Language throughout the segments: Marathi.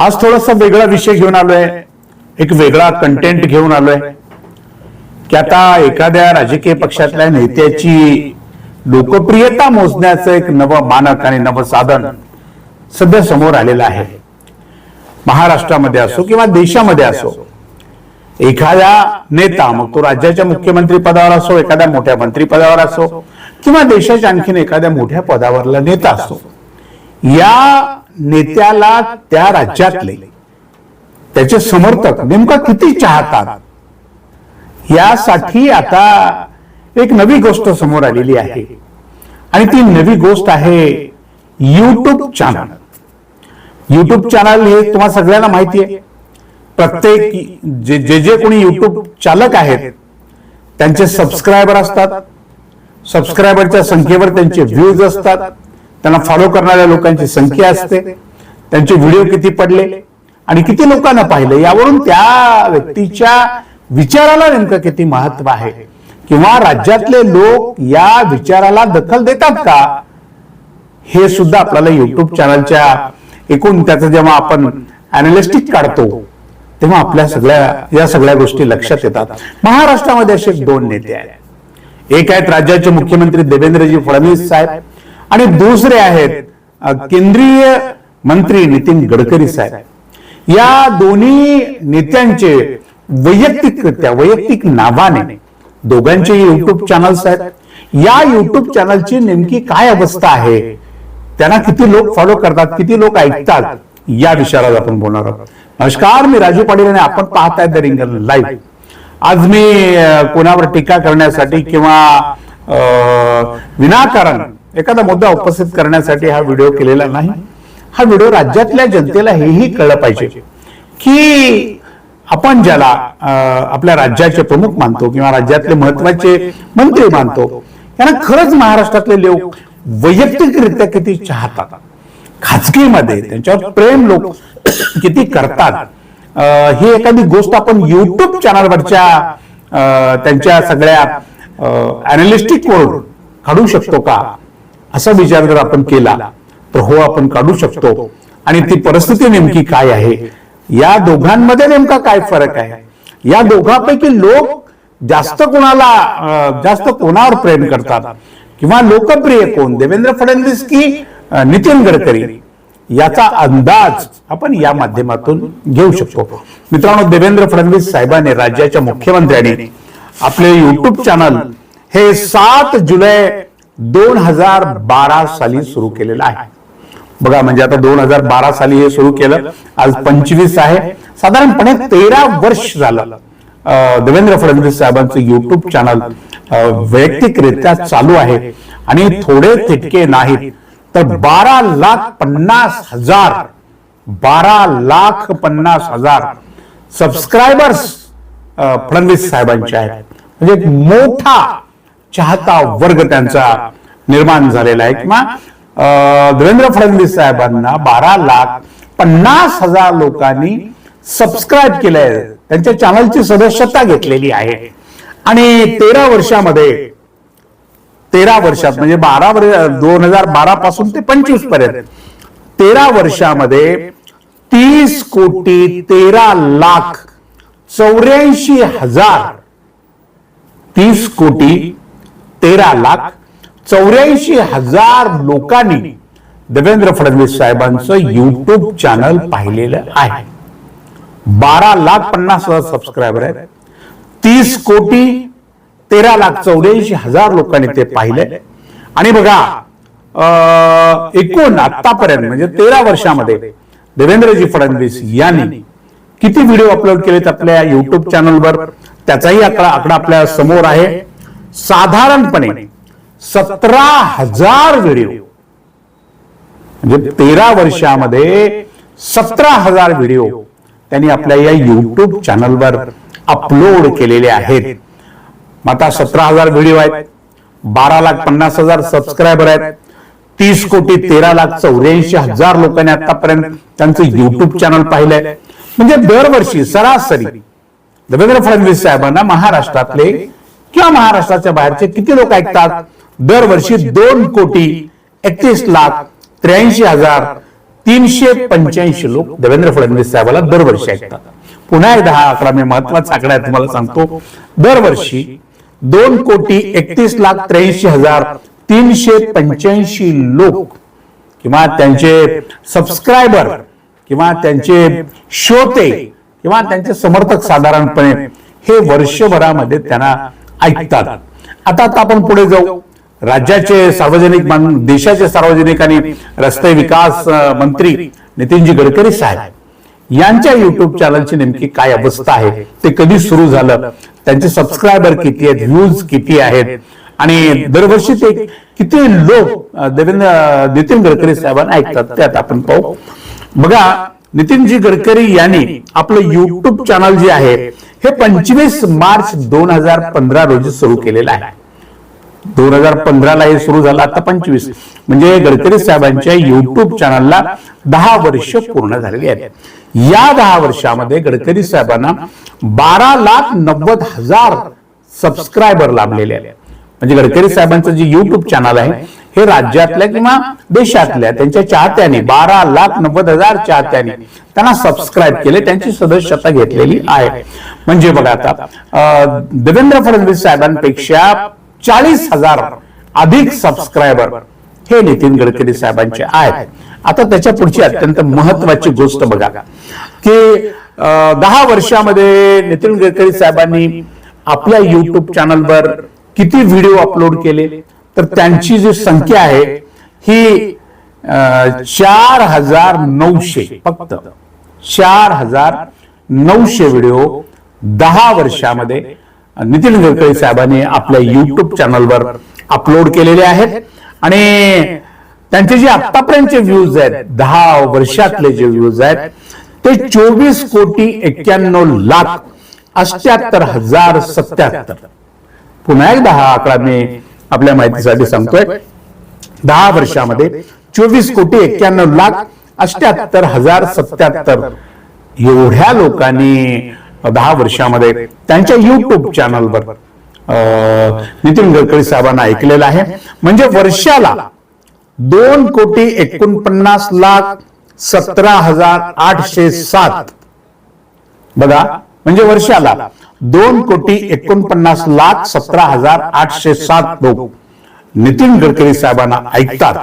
आज थोडासा वेगळा विषय घेऊन आलोय. एक वेगळा कंटेंट घेऊन आलोय. की आता एखाद्या राजकीय पक्षातल्या नेत्याची लोकप्रियता मोजण्याचं एक नवं मानक आणि नवं साधन सध्या समोर आलेलं आहे. महाराष्ट्रामध्ये असो किंवा देशामध्ये असो एखादा नेता मग तो राज्याच्या मुख्यमंत्री पदावर असो एखाद्या मोठ्या मंत्री पदावर असो किंवा देशाच्या आणखीन एखाद्या मोठ्या पदावरला नेता असो या नेत्याला त्या राज्यातले त्याचे समर्थक नेमका किती चाहतात? यासाठी आता एक नवी गोष्ट समोर आलेली आहे. आणि ती नवी गोष्ट आहे युट्यूब चॅनल युट्यूब चॅनल हे तुम्हाला सगळ्यांना माहिती आहे. प्रत्येक जे जे जे कोणी युट्यूब चालक आहेत त्यांचे सबस्क्रायबर असतात. सबस्क्रायबरच्या संख्येवर त्यांचे व्ह्यूज असतात. त्यांना फॉलो करणाऱ्या लोकांची संख्या असते. त्यांचे व्हिडिओ किती पडले आणि किती लोकांना पाहिले यावरून त्या व्यक्तीच्या विचाराला नेमकं किती महत्त्व आहे? किंवा राज्यातले लोक या विचाराला दखल देतात का? हे सुद्धा आपल्याला युट्यूब चॅनलच्या एकूण त्याचं जेव्हा आपण अनालिस्टिक काढतो तेव्हा आपल्या सगळ्या या सगळ्या गोष्टी लक्षात येतात. महाराष्ट्रामध्ये असे दोन नेते आहेत. एक आहेत राज्याचे मुख्यमंत्री देवेंद्रजी फडणवीस साहेब आणि दुसरे आहेत केंद्रीय मंत्री नितीन गडकरी साहेब. या दोन्ही नेत्यांचे वैयक्तिकरित्या वैयक्तिक नावाने दोघांचे युट्यूब चॅनल्स आहेत या युट्यूब चॅनलची नेमकी काय अवस्था आहे? त्यांना किती लोक फॉलो करतात किती लोक ऐकतात? या विषयावर आपण बोलणार आहोत. नमस्कार मी राजू पाटील आणि आपण पाहताय द रिंगण लाईव्ह. आज मी कोणावर टीका करण्यासाठी किंवा विनाकारण एखादा मुद्दा उपस्थित करण्यासाठी हा व्हिडिओ केलेला नाही. हा व्हिडिओ राज्यातल्या जनतेला हेही कळलं पाहिजे की आपण ज्याला आपल्या राज्याचे प्रमुख मानतो किंवा राज्यातले महत्त्वाचे मंत्री मानतो यांना खरंच महाराष्ट्रातले लोक वैयक्तिकरित्या किती चाहतात? खाजगीमध्ये त्यांच्यावर प्रेम लोक किती करतात? ही एखादी गोष्ट आपण युट्यूब चॅनलवरच्या त्यांच्या सगळ्या अनालिस्टिक वरून काढू शकतो का? असा विचार जर आपण केला तर हो आपण काढू शकतो. आणि ती परिस्थिती नेमकी काय आहे? या दोघांमध्ये नेमका काय फरक आहे? या दोघांपैकी लोक जास्त कोणाला जास्त कोणावर प्रेम करतात? किंवा लोकप्रिय कोण? देवेंद्र फडणवीस की नितीन गडकरी? याचा अंदाज आपण या माध्यमातून घेऊ शकतो. मित्रांनो देवेंद्र फडणवीस साहेबांनी राज्याच्या मुख्यमंत्र्यांनी आपले युट्यूब चॅनल हे सात जुलै दोन हजार बारा साली सुरू केलेलं आहे. बघा म्हणजे आता दोन हजार बारा साली हे सुरू केलं. आज पंचवीस आहे. साधारणपणे तेरा वर्ष झालं. देवेंद्र फडणवीस साहेबांचं युट्यूब चॅनल वैयक्तिकरित्या चालू आहे. आणि थोडे तिटके नाहीत तर बारा लाख पन्नास हजार बारा लाख पन्नास हजार सबस्क्रायबर्स फडणवीस साहेबांचे आहेत. म्हणजे एक मोठा चाहता वर्ग त्यांचा निर्माण झालेला आहे. किंवा देवेंद्र फडणवीस साहेबांना बारा लाख पन्नास हजार लोकांनी सबस्क्राईब केलंय. त्यांच्या चॅनलची सदस्यता घेतलेली आहे. आणि तेरा वर्षामध्ये तेरा वर्षात म्हणजे बारा वर्ष दोन हजार बारा पासून ते पंचवीसपर्यंत तेरा वर्षामध्ये तीस कोटी तेरा लाख चौऱ्याऐंशी हजार तीस कोटी तेरा लाख चौऱ्याऐंशी हजार लोकांनी देवेंद्र फडणवीस साहेबांचं युट्यूब चॅनल पाहिलेलं आहे. बारा लाख पन्नास हजार सबस्क्रायबर आहेत. तीस कोटी तेरा लाख चौऱ्याऐंशी हजार लोकांनी ते पाहिले. आणि बघा अं, एकूण आतापर्यंत म्हणजे तेरा वर्षामध्ये देवेंद्रजी फडणवीस यांनी किती व्हिडिओ अपलोड केलेत आपल्या युट्यूब चॅनलवर त्याचाही आकडा आकडा आपल्यासमोर आहे. साधारणपणे सतरा हजार व्हिडिओ. म्हणजे तेरा वर्षामध्ये सतरा हजार व्हिडिओ त्यांनी आपल्या या युट्यूब चॅनलवर अपलोड केलेले आहेत. आता सतरा हजार व्हिडिओ आहेत बारा लाख पन्नास हजार सबस्क्रायबर आहेत तीस कोटी तेरा लाख चौऱ्याऐंशी हजार लोकांनी आतापर्यंत त्यांचं युट्यूब चॅनल पाहिलंय. म्हणजे दरवर्षी सरासरी देवेंद्र फडणवीस साहेबांना महाराष्ट्रातले किंवा महाराष्ट्राच्या बाहेरचे किती लोक ऐकतात? दरवर्षी दोन कोटी एकतीस लाख त्र्याऐंशी हजार तीनशे पंच्याऐंशी लोक देवेंद्र फडणवीस साहेबाला दरवर्षी ऐकतात. पुन्हा एकदा हा आकडा मी महत्त्वाचा आकडा आहे तुम्हाला सांगतो. दरवर्षी दोन कोटी एकतीस लाख त्र्याऐंशी हजार तीनशे पंच्याऐंशी लोक किंवा त्यांचे सबस्क्रायबर किंवा त्यांचे श्रोते किंवा त्यांचे समर्थक साधारणपणे हे वर्षभरामध्ये त्यांना ऐकतात. आता आता आपण पुढे जाऊ. राज्याचे सार्वजनिक देशाचे सार्वजनिक आणि रस्ते विकास मंत्री नितीनजी गडकरी साहेब यांच्या युट्यूब चॅनलची नेमकी काय अवस्था आहे ते कधी सुरू झालं? त्यांचे सबस्क्रायबर किती आहेत? व्ह्यूज किती आहेत? आणि दरवर्षी ते किती लोक देवेंद्र नितीन गडकरी साहेबांना ऐकतात त्यात आपण पाहू. बघा नितीनजी गडकरी यांनी आपलं युट्यूब चॅनल जे आहे हे पंचवीस मार्च दोन हजार पंधरा रोजी सुरू केलेलं आहे. दोन हजार पंधराला हे सुरू झालं आता पंचवीस. म्हणजे गडकरी साहेबांच्या युट्यूब चॅनलला दहा वर्ष पूर्ण झालेली आहेत. या दहा वर्षामध्ये गडकरी साहेबांना बारा लाख नव्वद हजार सबस्क्रायबर लाभलेले आहेत. म्हणजे गडकरी साहेबांचं जे युट्यूब चॅनल आहे हे राज्यातल्या किंवा देशातल्या त्यांच्या चाहत्याने बारा लाख नव्वद हजार चाहत्याने त्यांना सबस्क्राईब केले त्यांची सदस्यता घेतलेली आहे. म्हणजे बघा आता देवेंद्र फडणवीस साहेबांपेक्षा चाळीस हजार अधिक सबस्क्रायबर हे नितीन गडकरी साहेबांचे आहेत. आता त्याच्या पुढची अत्यंत महत्वाची गोष्ट बघा की दहा वर्षामध्ये नितीन गडकरी साहेबांनी आपल्या युट्यूब चॅनलवर किती व्हिडिओ अपलोड केले? तर त्यांची जी संख्या आहे ही चार हजार नऊशे फक्त. चार हजार नऊशे व्हिडिओ दहा वर्षामध्ये नितीन गडकरी साहेबांनी आपल्या युट्यूब चॅनलवर अपलोड केलेले आहेत. आणि त्यांचे जे आतापर्यंतचे व्ह्यूज आहेत दहा वर्षातले जे व्ह्यूज आहेत ते चोवीस कोटी एक्क्याण्णव लाख अष्ट्याहत्तर हजार सत्याहत्तर. पुन्हा एकदा हा आकडा मी आपल्या माहितीसाठी सांगतोय. दहा वर्षामध्ये चोवीस कोटी एक्क्याण्णव लाख अष्ट्याहत्तर हजार सत्याहत्तर एवढ्या लोकांनी दहा वर्षामध्ये त्यांच्या युट्यूब चॅनलवर अं, नितीन गडकरी साहेबांना ऐकलेलं आहे. म्हणजे वर्षाला दोन कोटी एकोणपन्नास लाख सतरा हजार आठशे सात. बघा म्हणजे वर्षाला दोन कोटी एकोणपन्नास लाख सतरा हजार आठशे सात लोक. नितीन गडकरी साहेबांना ऐकतात.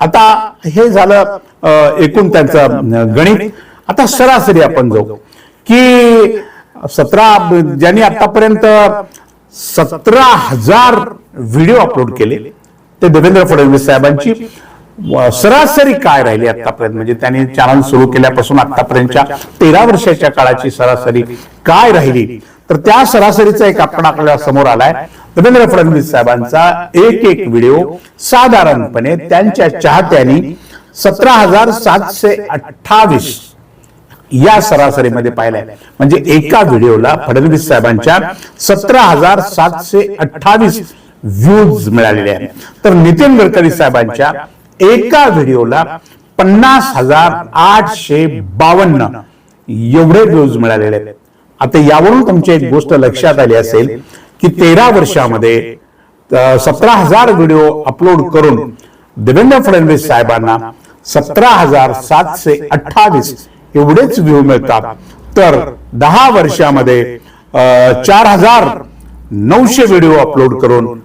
आता हे झालं एकूण त्यांचं गणित. आता सरासरी आपण जाऊ की सतरा ज्यांनी आतापर्यंत सतरा हजार व्हिडिओ अपलोड केले ते देवेंद्र फडणवीस साहेबांची. सरासरी काय राहिली आतापर्यंत म्हणजे त्यांनी चॅनल सुरू केल्यापासून आतापर्यंतच्या तेरा वर्षाच्या काळाची सरासरी काय राहिली? तर त्या सरासरीचा एक आपण आपल्यासमोर आलाय. देवेंद्र फडणवीस साहेबांचा एक एक व्हिडिओ साधारणपणे त्यांच्या चाहत्यांनी सतरा हजार सातशे अठ्ठावीस या सरासरीमध्ये पाहिलाय. म्हणजे एका व्हिडिओला फडणवीस साहेबांच्या सतरा हजार सातशे अठ्ठावीस व्ह्यूज मिळालेले आहेत. तर नितीन गडकरी साहेबांच्या एका व्हिडिओला पन्नास हजार आठशे बावन्न एवढे व्ह्यूज मिळालेले आहेत. आता यावरून तुमची एक गोष्ट लक्षात आली असेल की तेरा वर्षामध्ये सतरा हजार व्हिडिओ अपलोड करून देवेंद्र फडणवीस साहेबांना सतरा हजार सातशे अठ्ठावीस एवढेच व्ह्यू मिळतात. तर दहा वर्षामध्ये चार हजार नऊशे व्हिडिओ अपलोड करून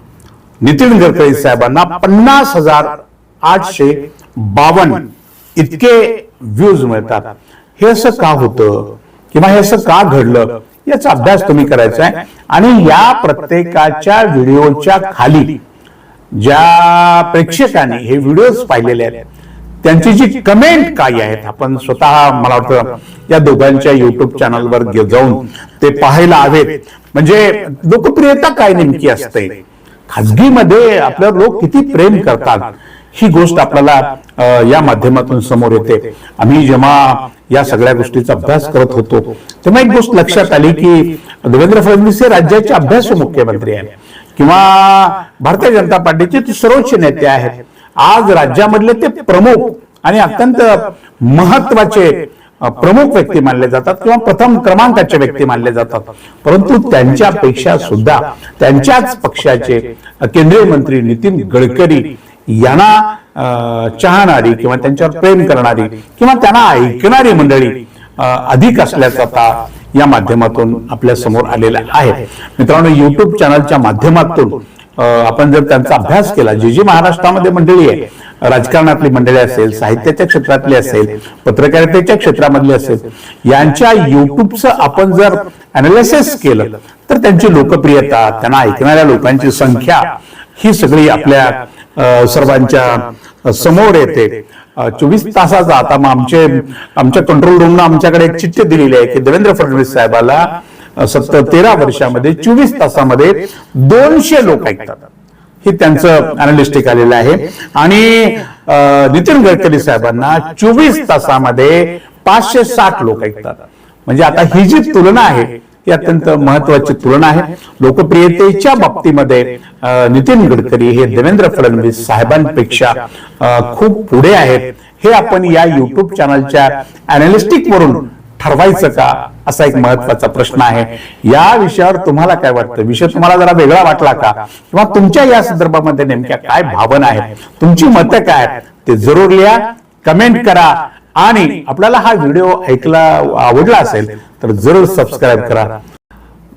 नितीन गडकरी साहेबांना पन्नास हजार आठशे बावन्न इतके व्ह्यूज मिळतात. हे असं का होतं? किंवा हे असं का घडलं? याचा अभ्यास तुम्ही करायचा आहे. आणि या प्रत्येकाच्या व्हिडिओच्या खाली ज्या प्रेक्षकांनी हे व्हिडिओज पाहिलेले आहेत त्यांची जी कमेंट काय आहेत आपण स्वतः मला वाटतं या दोघांच्या युट्यूब चॅनलवर जाऊन ते पाहायला हवेत. म्हणजे लोकप्रियता काय नेमकी असते? खाजगीमध्ये आपल्यावर लोक किती प्रेम करतात? ही गोष्ट आपल्याला या माध्यमातून समोर येते. आम्ही जेव्हा या सगळ्या गोष्टीचा अभ्यास करत होतो तेव्हा एक गोष्ट लक्षात आली की देवेंद्र फडणवीस हे राज्याचे अभ्यासू मुख्यमंत्री आहेत. किंवा भारतीय जनता पार्टीचे ते सर्वोच्च नेते आहेत. आज राज्यामधले ते प्रमुख आणि अत्यंत महत्त्वाचे प्रमुख व्यक्ती मानले जातात किंवा प्रथम क्रमांकाचे व्यक्ती मानले जातात. परंतु त्यांच्यापेक्षा सुद्धा त्यांच्याच पक्षाचे केंद्रीय मंत्री नितीन गडकरी यांना चाहणारी किंवा त्यांच्यावर प्रेम करणारी किंवा त्यांना ऐकणारी मंडळी अधिक असल्याचं आता या माध्यमातून आपल्यासमोर आलेलं आहे मित्रांनो युट्यूब चॅनलच्या माध्यमातून आपण जर त्यांचा अभ्यास केला जी जी महाराष्ट्रामध्ये मंडळी आहे राजकारणातली मंडळी असेल साहित्याच्या क्षेत्रातली असेल पत्रकारितेच्या क्षेत्रामधली असेल यांच्या युट्यूबचं आपण जर अनालिसिस केलं तर त्यांची लोकप्रियता त्यांना ऐकणाऱ्या लोकांची संख्या ही सगळी आपल्या सर्वांच्या समोर येते. चोवीस तासाचा आता मग आमचे आमच्या कंट्रोल रूमनं आमच्याकडे एक चिठ्ठी दिलेली आहे की देवेंद्र फडणवीस साहेबाला सत्तर तेरा वर्षामध्ये चोवीस तासामध्ये दोनशे लोक ऐकतात. हे त्यांचं अनालिस्टिक आलेलं आहे. आणि नितीन गडकरी साहेबांना चोवीस तासामध्ये पाचशे साठ लोक ऐकतात. म्हणजे आता ही जी तुलना आहे ही अत्यंत महत्वाची तुलना आहे. लोकप्रियतेच्या बाबतीमध्ये नितीन गडकरी हे देवेंद्र फडणवीस साहेबांपेक्षा खूप पुढे आहेत. हे आपण या युट्यूब चॅनलच्या अनालिस्टिक वरून ठरवायचं का असा एक महत्त्वाचा प्रश्न आहे. या विषयावर तुम्हाला काय वाटतं? विषय तुम्हाला जरा वेगळा वाटला का? किंवा तुमच्या या संदर्भामध्ये नेमक्या काय भावना आहेत? तुमची मतं काय ते जरूर लिहा कमेंट करा. आणि आपल्याला हा व्हिडिओ ऐकला आवडला असेल तर जरूर सबस्क्राईब करा.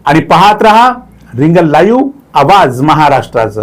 आणि पाहत रहा रिंगल लाईव्ह आवाज महाराष्ट्राचा.